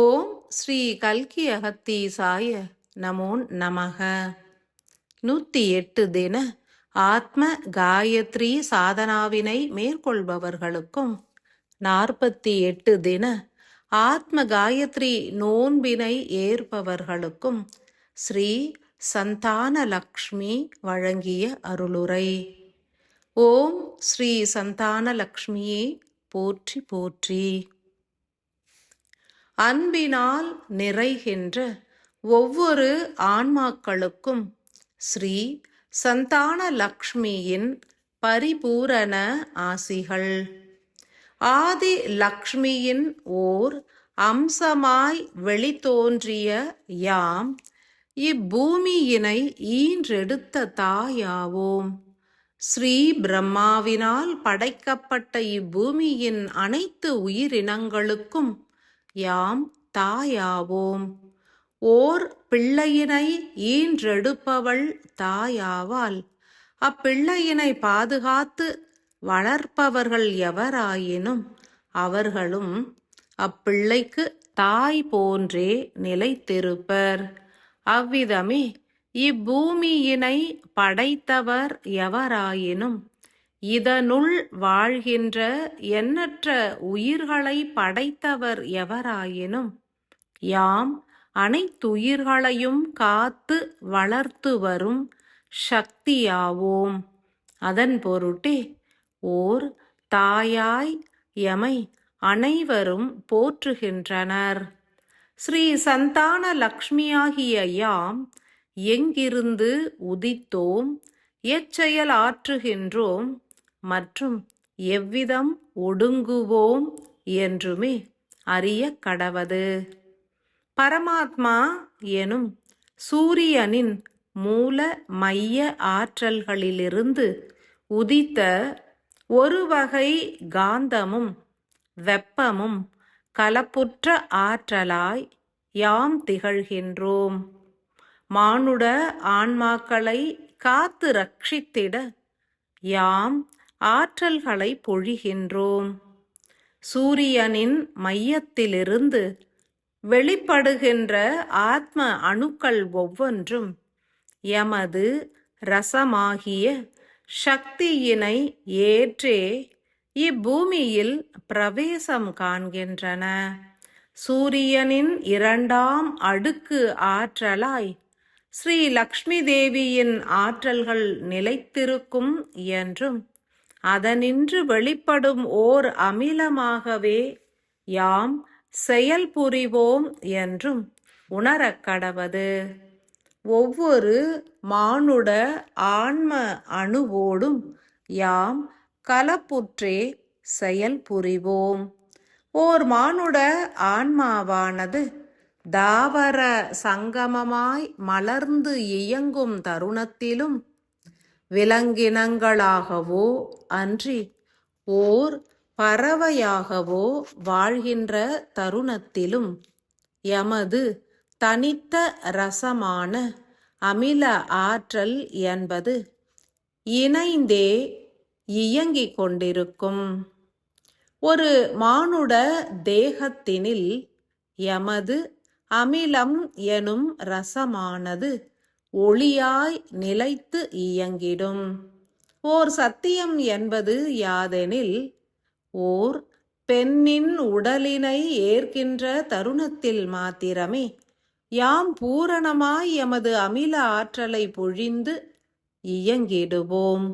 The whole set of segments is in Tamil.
ஓம் ஸ்ரீ கல்கி அகத்தீசாய நமோ நமக. நூற்றி எட்டு தின ஆத்ம காயத்ரி சாதனாவினை மேற்கொள்பவர்களுக்கும் நாற்பத்தி எட்டு தின ஆத்ம காயத்ரி நோன்பினை ஏற்பவர்களுக்கும் ஸ்ரீ சந்தான லக்ஷ்மி வழங்கிய அருளுரை. ஓம் ஸ்ரீ சந்தான லக்ஷ்மியே போற்றி போற்றி. அன்பினால் நிறைகின்ற ஒவ்வொரு ஆன்மாக்களுக்கும் ஸ்ரீ சந்தான லக்ஷ்மியின் பரிபூரண ஆசிகள். ஆதி லக்ஷ்மியின் ஓர் அம்சமாய் வெளித்தோன்றிய யாம் இப்பூமியினை ஈன்றெடுத்த தாயாவோம். ஸ்ரீ பிரம்மாவினால் படைக்கப்பட்ட இப்பூமியின் அனைத்து உயிரினங்களுக்கும் யாம் தாயாவோம். ஓர் பிள்ளையினை ஈன்றெடுப்பவள் தாயாவால் அப்பிள்ளையினை பாதுகாத்து வளர்ப்பவர்கள் எவராயினும் அவர்களும் அப்பிள்ளைக்கு தாய் போன்றே நிலைத்திருப்பர். அவ்விதமே இப்பூமியினை படைத்தவர் எவராயினும் இதனுள் வாழ்கின்ற எண்ணற்ற உயிர்களை படைத்தவர் எவராயினும் யாம் அனைத்துயிர்களையும் காத்து வளர்த்து வரும் சக்தியாவோம். அதன் பொருட்டே ஓர் தாயாய் எமை அனைவரும் போற்றுகின்றனர். ஸ்ரீ சந்தான லக்ஷ்மியாகிய யாம் எங்கிருந்து உதித்தோம் எச்செயல் ஆற்றுகின்றோம் மற்றும் எவ்விதம் ஒடுங்குவோம் என்றுமே அறிய கடவது. பரமாத்மா எனும் சூரியனின் மூல மைய ஆற்றல்களிலிருந்து உதித்த ஒரு வகை காந்தமும் வெப்பமும் கலப்புற்ற ஆற்றலாய் யாம் திகழ்கின்றோம். மானுட ஆன்மாக்களை காத்து ரட்சித்திட யாம் ஆற்றல்களை பொழிகின்றோம். சூரியனின் மையத்திலிருந்து வெளிப்படுகின்ற ஆத்ம அணுக்கள் ஒவ்வொன்றும் எமது ரசமாகிய சக்தியினை ஏற்றே இப்பூமியில் பிரவேசம் காண்கின்றன. சூரியனின் இரண்டாம் அடுக்கு ஆற்றலாய் ஸ்ரீ லக்ஷ்மி தேவியின் ஆற்றல்கள் நிலைத்திருக்கும் என்றும் அதனின்று வெளிப்படும் ஓர் அமிலமாகவே யாம் செயல்புரிவோம் என்றும் உணரக்கடவது ஒவ்வொரு மானுட ஆன்ம அணுவோடும் யாம் கலப்புற்றே செயல் புரிவோம். ஓர் மானுட ஆன்மாவானது தாவர சங்கமமாய் மலர்ந்து இயங்கும் தருணத்திலும் விலங்கினங்களாகவோ அன்றி ஓர் பறவையாகவோ வாழ்கின்ற தருணத்திலும் எமது தனித்த ரசமான அமில ஆற்றல் என்பது இணைந்தே இயங்கிக் கொண்டிருக்கும். ஒரு மானுட தேகத்தினில் எமது அமிலம் எனும் ரசமானது ஒளியாய் நிலைத்து இயங்கிடும். ஓர் சத்தியம் என்பது யாதெனில் ஓர் பெண்ணின் உடலினை ஏற்கின்ற தருணத்தில் மாத்திரமே யாம் பூரணமாய் எமது அமில ஆற்றலை பொழிந்து இயங்கிடுவோம்.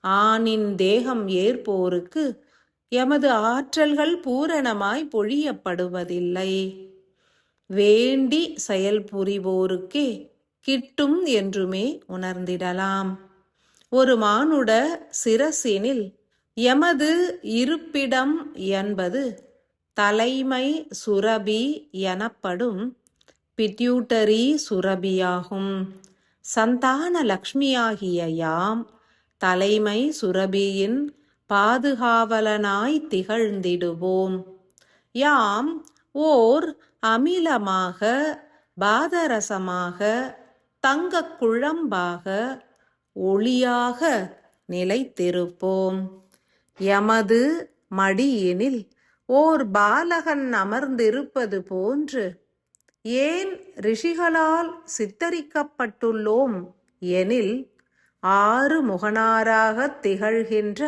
ஆணின் தேகம் ஏற்போருக்கு எமது ஆற்றல்கள் பூரணமாய் பொழியப்படுவதில்லை. வேண்டி செயல்புரிவோருக்கே கிட்டும் என்றுமே உணர்ந்திடலாம். ஒரு மானுட சிரசினில் எமது இருப்பிடம் என்பது தலைமை சுரபி எனப்படும் பிட்யூட்டரி சுரபியாகும். சந்தான லக்ஷ்மியாகிய யாம் தலைமை சுரபியின் பாதுகாவலனாய் திகழ்ந்திடுவோம். யாம் ஓர் அமிலமாக பாதரசமாக தங்க குழம்பாக ஒளியாக நிலைத்திருப்போம். எமது மடியினில் ஓர் பாலகன் அமர்ந்திருப்பது போன்று ஏன் ரிஷிகளால் சித்தரிக்கப்பட்டுள்ளோம் எனில் ஆறு முகனாராகத் திகழ்கின்ற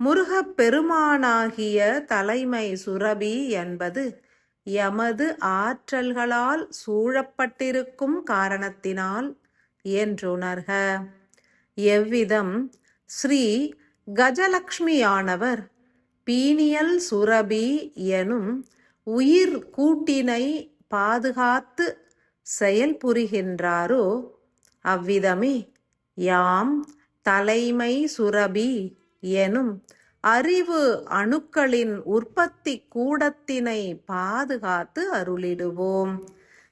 முருகப் பெருமானாகிய தலைமை சுரபி என்பது எமது ஆற்றல்களால் சூழப்பட்டிருக்கும் காரணத்தினால் என்றுணர்க. எவ்விதம்? ஸ்ரீ கஜலக்ஷ்மியானவர் பீனியல் சுரபி எனும் உயிர் கூட்டினை பாதுகாத்து செயல்புரிகின்றாரோ அவ்விதமே. யாம் தலைமை சுரபி எனும் அறிவு அணுக்களின் உற்பத்தி கூடத்தினை பாதுகாத்து அருளிடுவோம்.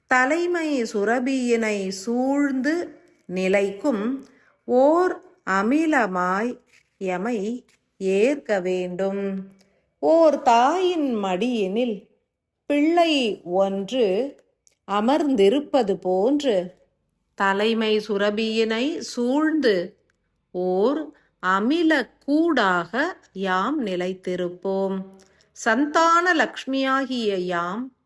தலைமை சுரபியினை சூழ்ந்து நிலைக்கும் ஓர் அமிலமாய் எமை ஏற்க வேண்டும். ஓர் தாயின் மடியினில் பிள்ளை ஒன்று அமர்ந்திருப்பது போன்று தலைமை சுரபியினை சூழ்ந்து ஓர் அமில கூடாக யாம் நிலைத்திருப்போம். சந்தான லக்ஷ்மியாகிய யாம்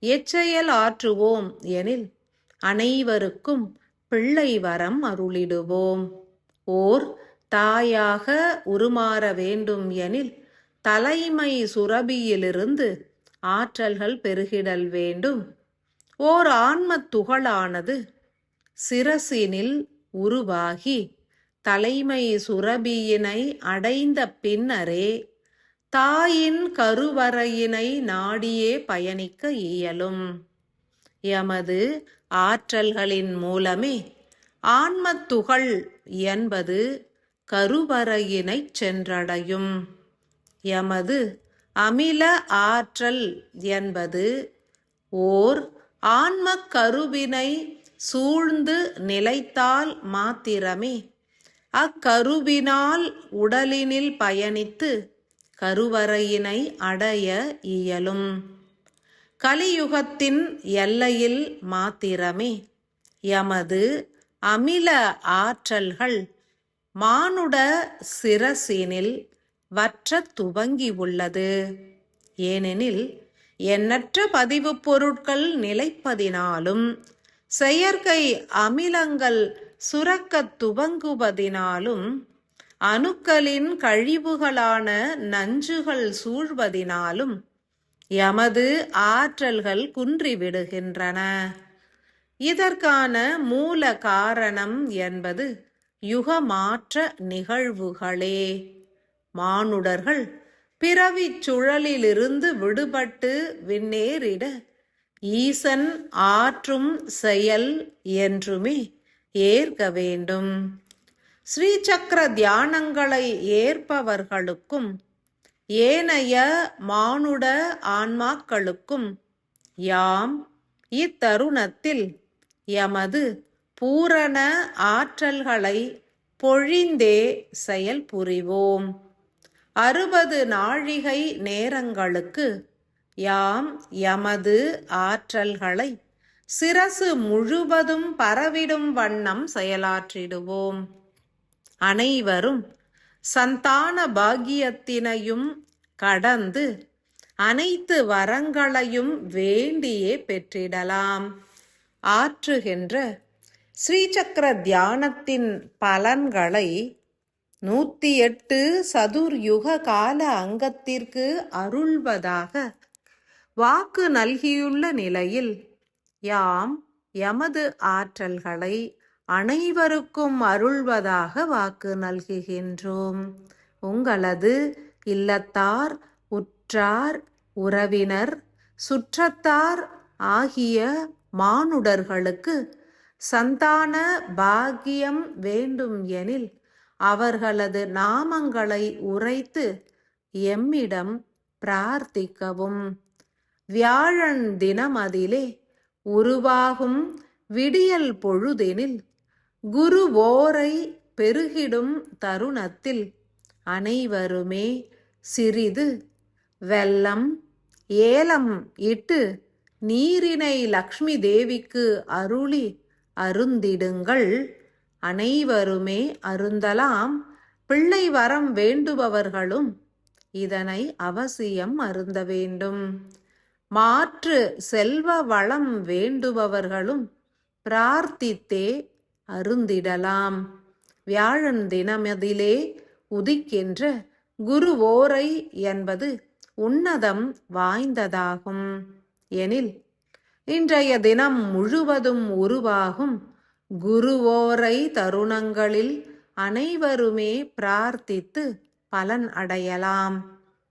எச்செயல் ஆற்றுவோம் எனில் அனைவருக்கும் பிள்ளை வரம் அருளிடுவோம். ஓர் தாயாக உருமாற வேண்டும் எனில் தலைமை சுரபியிலிருந்து ஆற்றல்கள் பெருகிடல் வேண்டும். ஓர் ஆன்மத் துகளானது சிரசினில் உருவாகி தலைமை சுரபியினை அடைந்த பின்னரே தாயின் கருவறையினை நாடியே பயணிக்க இயலும். எமது ஆற்றல்களின் மூலமே ஆன்மத்துகள் என்பது கருவறையினைச் சென்றடையும். எமது அமில ஆற்றல் என்பது ஓர் ஆன்ம கருவினை சூழ்ந்து நிலைத்தால் மாத்திரமே அக்கருவினால் உடலினில் பயணித்து கருவறையினை அடைய இயலும். கலியுகத்தின் எல்லையில் மாத்திரமே எமது அமில ஆற்றல்கள் மானுட சிரசினில் வற்றத் துவங்கி உள்ளது ஏனெனில் எண்ணற்ற பதிவுப் பொருட்கள் நிலைப்பதினாலும் செயற்கை அமிலங்கள் சுரக்கத் துவங்குவதினாலும் அணுக்களின் கழிவுகளான நஞ்சுகள் சூழ்வதினாலும் எமது ஆற்றல்கள் குன்றிவிடுகின்றன. இதற்கான மூல காரணம் என்பது யுகமாற்ற நிகழ்வுகளே. மானுடர்கள் பிறவிச் சுழலிலிருந்து விடுபட்டு விண்ணேறிட ஈசன் ஆற்றும் செயல் என்றுமே ஏற்க வேண்டும். ஸ்ரீசக்கர தியானங்களை ஏற்பவர்களுக்கும் ஏனைய மானுட ஆன்மாக்களுக்கும் யாம் இத்தருணத்தில் எமது பூரண ஆற்றல்களை பொழிந்தே செயல் புரிவோம். அறுபது நாழிகை நேரங்களுக்கு யாம் எமது ஆற்றல்களை சிரசு முழுவதும் பரவிடும் வண்ணம் செயலாற்றிடுவோம். அனைவரும் சந்தான பாகியத்தினையும் கடந்து அனைத்து வரங்களையும் வேண்டியே பெற்றிடலாம். ஆற்றுகின்ற ஸ்ரீசக்கர தியானத்தின் பலன்களை நூத்தி எட்டு சதுர்யுக கால அங்கத்திற்கு அருள்வதாக வாக்கு நல்கியுள்ள நிலையில் யாம் எமது ஆற்றல்களை அனைவருக்கும் அருள்வதாக வாக்கு நல்குகின்றோம். உங்களது இல்லத்தார் உற்றார் உறவினர் சுற்றத்தார் ஆகிய மானுடர்களுக்கு சந்தான பாக்கியம் வேண்டும் எனில் அவர்களது நாமங்களை உரைத்து எம்மிடம் பிரார்த்திக்கவும். வியாழன் தினமதிலே உருவாகும் விடியல் பொழுதெனில் குரு ஓரை பெருகிடும் தருணத்தில் அனைவருமே சிறிது வெல்லம் ஏலம் இட்டு நீரினை லக்ஷ்மி தேவிக்கு அருளி அருந்திடுங்கள். அனைவருமே அருந்தலாம். பிள்ளை வரம் வேண்டுபவர்களும் இதனை அவசியம் அருந்த வேண்டும். மாற்று செல்வ வளம் வேண்டுபவர்களும் பிரார்த்தித்தே அருந்திடலாம். வியாழன் தினமதிலே உதிக்கின்ற குருவோரை என்பது உன்னதம் வாய்ந்ததாகும். எனில் இன்றைய தினம் முழுவதும் உருவாகும் குருவோரை தருணங்களில் அனைவருமே பிரார்த்தித்து பலன் அடையலாம்.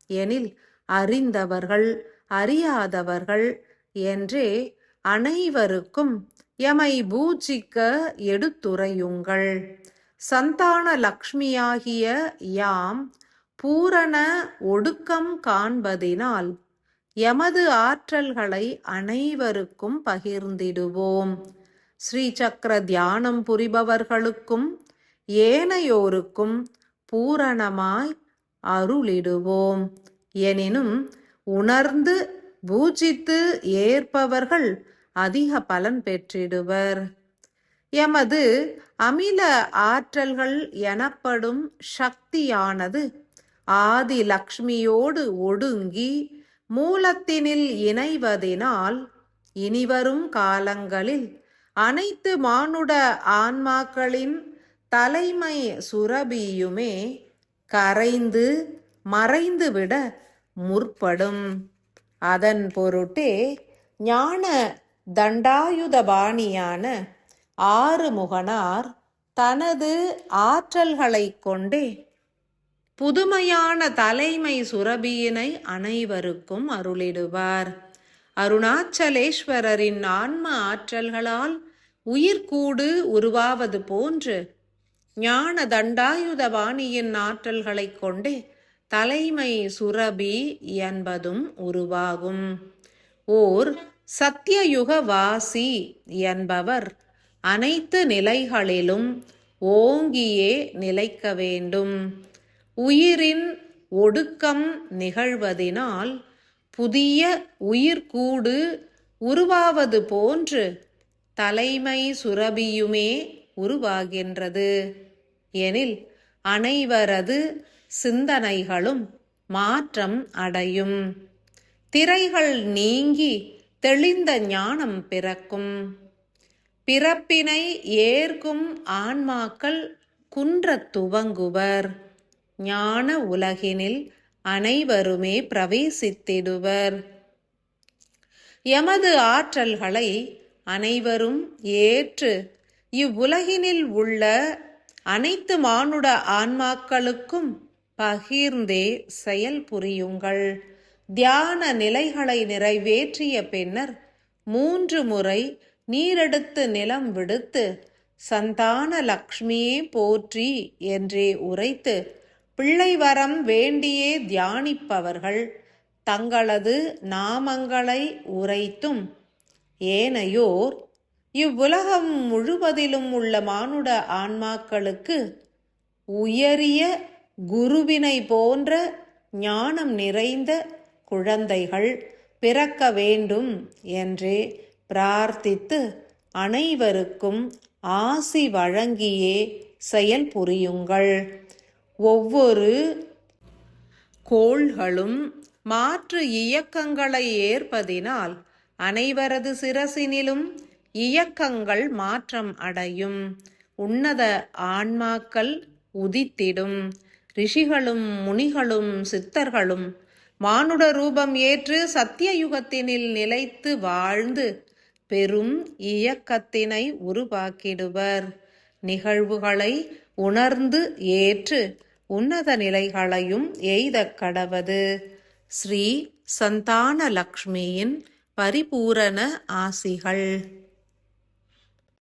எனில் அறிந்தவர்கள் அறியாதவர்கள் என்றே அனைவருக்கும் எமை பூஜிக்க எடுத்துரையுங்கள். சந்தான லக்ஷ்மியாகிய யாம் பூரண ஒடுக்கம் காண்பதினால் எமது ஆற்றல்களை அனைவருக்கும் பகிர்ந்திடுவோம். ஸ்ரீ சக்கர தியானம் புரிபவர்களுக்கும் ஏனையோருக்கும் பூரணமாய் அருளிடுவோம். எனினும் உணர்ந்து பூஜித்து ஏற்பவர்கள் அதிக பலன் பெற்றிடுவர். எமது அமில ஆற்றல்கள் எனப்படும் சக்தியானது ஆதி லக்ஷ்மியோடு ஒடுங்கி மூலத்தினில் இணைவதினால் இனிவரும் காலங்களில் அனைத்து மானுட ஆன்மாக்களின் தலைமை சுரபியுமே கரைந்து மறைந்துவிட முற்படும். அதன் பொருட்டே ஞான தண்டாயுதபாணியான ஆறுமுகனார் தனது ஆற்றல்களைக் கொண்டே புதுமையான தலைமை சுரபியினை அனைவருக்கும் அருளிடுவார். அருணாச்சலேஸ்வரரின் ஆன்ம ஆற்றல்களால் உயிர்கூடு உருவாவது போன்று ஞான தண்டாயுதபாணியின் ஆற்றல்களைக் கொண்டே தலைமை சுரபி என்பதும் உருவாகும். ஓர் சத்தியயுக வாசி என்பவர் அனைத்து நிலைகளிலும் ஓங்கியே நிலைக்க வேண்டும். உயிரின் ஒடுக்கம் நிகழ்வதினால் புதிய உயிர்கூடு உருவாவது போன்று தலைமை சுரபியுமே உருவாகின்றது. எனில் அனைவரது சிந்தனைகளும் மாற்றம் அடையும். திரைகள் நீங்கி தெளிந்த ஞானம் பிறக்கும். பிறப்பினை ஏற்கும் ஆன்மாக்கள் குன்றத் துவங்குவர். ஞான உலகினில் அனைவருமே பிரவேசித்திடுவர். எமது ஆற்றல்களை அனைவரும் ஏற்று இவ்வுலகினில் உள்ள அனைத்து மானுட ஆன்மாக்களுக்கும் பகிர்ந்தே செயல் புரியுங்கள். தியான நிலைகளை நிறைவேற்றிய பின்னர் மூன்று முறை நீரெடுத்து நிலம் விடுத்து சந்தான லக்ஷ்மியே போற்றி என்றே உரைத்து பிள்ளை வரம் வேண்டியே தியானிப்பவர்கள் தங்களது நாமங்களை உரைத்தும். ஏனையோர் இவ்வுலகம் முழுவதிலும் உள்ள மானுட ஆன்மாக்களுக்கு உயரிய குருவினை போன்ற ஞானம் நிறைந்த குழந்தைகள் பிறக்க வேண்டும் என்று பிரார்த்தித்து அனைவருக்கும் ஆசி வழங்கியே செயல் புரியுங்கள். ஒவ்வொரு கோள்களும் மாற்று இயக்கங்களை ஏற்பதினால் அனைவரது சிரசினிலும் இயக்கங்கள் மாற்றம் அடையும். உன்னத ஆன்மாக்கள் உதித்திடும். ரிஷிகளும் முனிகளும் சித்தர்களும் மானுட ரூபம் ஏற்று சத்திய யுகத்தினில் நிலைத்து வாழ்ந்து பெரும் இயக்கத்தினை உருவாக்கிடுவர். நிகழ்வுகளை உணர்ந்து ஏற்று உன்னத நிலைகளையும் எய்தக் கடவது. ஸ்ரீ சந்தான லக்ஷ்மியின் பரிபூரண ஆசிகள்.